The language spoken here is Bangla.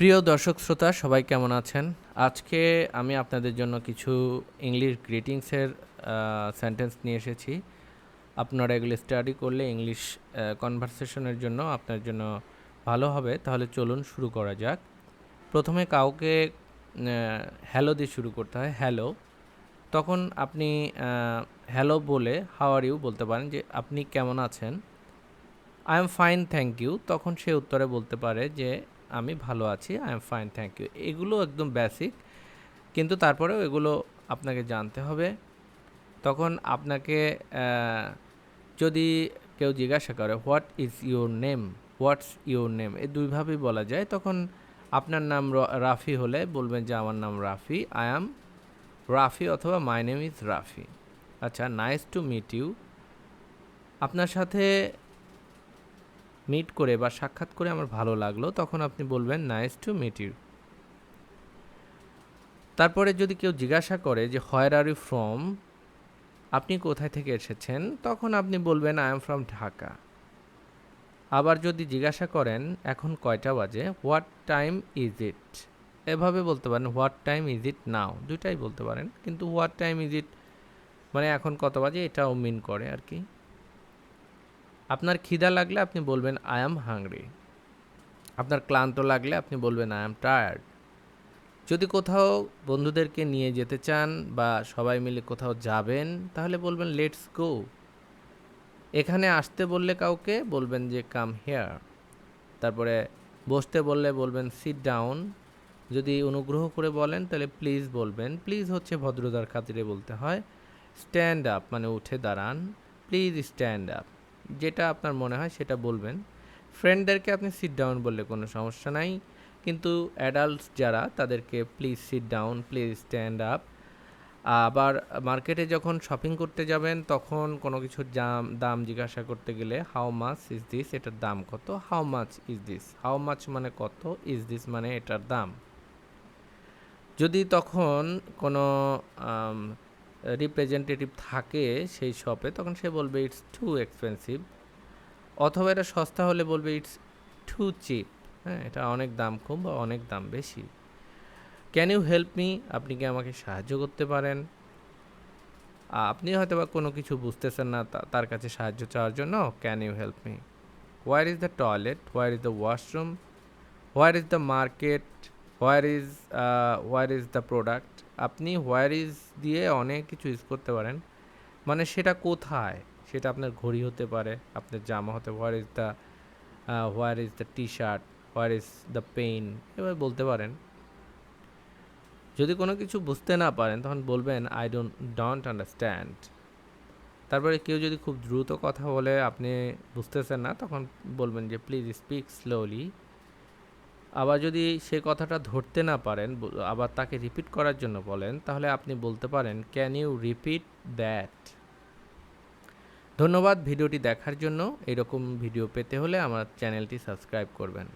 প্রিয় দর্শক শ্রোতা, সবাই কেমন আছেন? আজকে আমি আপনাদের জন্য কিছু ইংলিশ গ্রিটিংসের সেন্টেন্স নিয়ে এসেছি। আপনারা এগুলো স্টাডি করলে ইংলিশ কনভারসেশনের জন্য আপনার জন্য ভালো হবে। তাহলে চলুন শুরু করা যাক। প্রথমে কাউকে হ্যালো দিয়ে শুরু করতে হয়। হ্যালো তখন আপনি হ্যালো বলে হাও আর ইউ বলতে পারেন যে, আপনি কেমন আছেন? I am fine thank you তখন সে উত্তরে বলতে পারে যে আমি ভালো আছি I am fine thank you এগুলো একদম বেসিক কিন্তু তারপরেও এগুলো আপনাকে জানতে হবে। তখন আপনাকে যদি কেউ জিজ্ঞাসা করে what is your name what's your name এই দুইভাবেই বলা যায়। তখন আপনার নাম রাফি হলে বলবেন যে, আমার নাম রাফি আই অ্যাম রাফি অথবা মাই নেম ইজ রাফি। আচ্ছা নাইস টু মিট ইউ আপনার সাথে মিট করে বা সাক্ষাৎ করে আমার ভালো লাগল, তখন আপনি বলবেন নাইস টু মিট ইউ তারপরে যদি কেউ জিজ্ঞাসা করে যে হোয়ার আর ইউ ফ্রম আপনি কোথায় থেকে এসেছেন? তখন আপনি বলবেন আই এম ফ্রম ঢাকা. আবার যদি জিজ্ঞাসা করেন, এখন কয়টা বাজে? হোয়াট টাইম ইজ ইট এভাবে বলতে পারেন what time is it now দুইটাই বলতে পারেন, কিন্তু হোয়াট টাইম ইজ ইট মানে এখন কত বাজে, এটাও মিন করে আর কি। আপনার খিদা লাগলে আপনি বলবেন আই অ্যাম হাংরি আপনার ক্লান্ত লাগলে আপনি বলবেন আই অ্যাম টায়ার্ড যদি কোথাও বন্ধুদেরকে নিয়ে যেতে চান বা সবাই মিলে কোথাও যাবেন, তাহলে বলবেন লেটস গো এখানে আসতে বললে কাউকে বলবেন যে কাম হেয়ার তারপরে বসতে বললে বলবেন সিট ডাউন যদি অনুগ্রহ করে বলেন, তাহলে প্লিজ বলবেন। প্লিজ হচ্ছে ভদ্রতার খাতিরে বলতে হয় স্ট্যান্ড আপ মানে উঠে দাঁড়ান। প্লিজ স্ট্যান্ড আপ যেটা আপনার মনে হয় সেটা বলবেন। ফ্রেন্ডদেরকে আপনি সিট ডাউন বললে কোনো সমস্যা নাই। কিন্তু অ্যাডাল্টস যারা, তাদেরকে please sit down please stand up আবার মার্কেটে যখন শপিং করতে যাবেন, তখন কোনো কিছুর দাম দাম জিজ্ঞাসা করতে গেলে হাউ মাছ ইজ দিস এটার দাম কত? How much is this how much মানে কত? ইজ দিস মানে এটার দাম। যদি তখন কোনো রিপ্রেজেন্টেটিভ থাকে সেই শপে তখন সে বলবে ইটস টু এক্সপেন্সিভ অথবা এটা সস্তা হলে বলবে ইটস টু চিপ হ্যাঁ এটা অনেক দাম কম বা অনেক দাম বেশি। ক্যান ইউ হেল্প মি আপনি কি আমাকে সাহায্য করতে পারেন? আপনি হয়তো বা কোনো কিছু বুঝতেছেন না তার কাছে সাহায্য চাওয়ার জন্য can you help me where is the toilet where is the washroom where is the market where is where is the product আপনি হোয়ার ইজ দিয়ে অনেক কিছু ইউজ করতে পারেন। মানে সেটা কোথায়? সেটা আপনার ঘড়ি হতে পারে, আপনার জামা হতে where is the where is the T shirt where is the pen এভাবে বলতে পারেন। যদি কোনো কিছু বুঝতে না পারেন, তখন বলবেন আই ডোন্ট ডোন্ট আন্ডারস্ট্যান্ড তারপরে কেউ যদি খুব দ্রুত কথা বলে, আপনি বুঝতেছেন না, তখন বলবেন যে প্লিজ স্পিক স্লোলি আবার যদি সে কথাটা ধরতে না পারেন আবার তাকে রিপিট করার জন্য বলেন, তাহলে আপনি বলতে পারেন ক্যান ইউ রিপিট দ্যাট ধন্যবাদ ভিডিওটি দেখার জন্য। এরকম ভিডিও পেতে হলে আমার চ্যানেলটি সাবস্ক্রাইব করবেন।